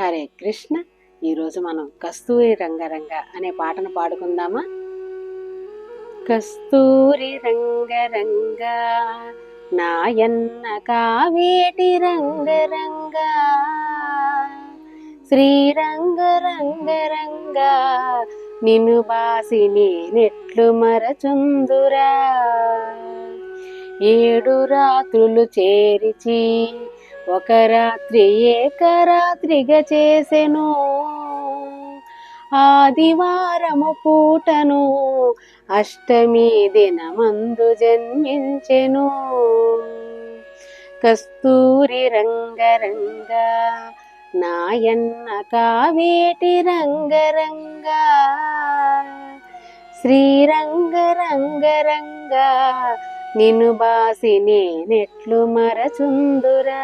హరే కృష్ణ. ఈరోజు మనం కస్తూరి రంగరంగ అనే పాటను పాడుకుందామా? కస్తూరి రంగరంగ నాయన్న కావేటి రంగరంగ శ్రీరంగ రంగరంగ నిన్ను బాసి నేనెట్లు మరచుందురా. ఏడు రాత్రులు చేరిచి ఒక రాత్రి ఏకరాత్రిగా చేసెను. ఆదివారము పూటను అష్టమి దినమందు జన్మించెను. కస్తూరి రంగరంగ నాయన్న కావేటి రంగరంగ శ్రీరంగ రంగరంగ నిన్ను బాసి నేనెట్లు మరచుందురా.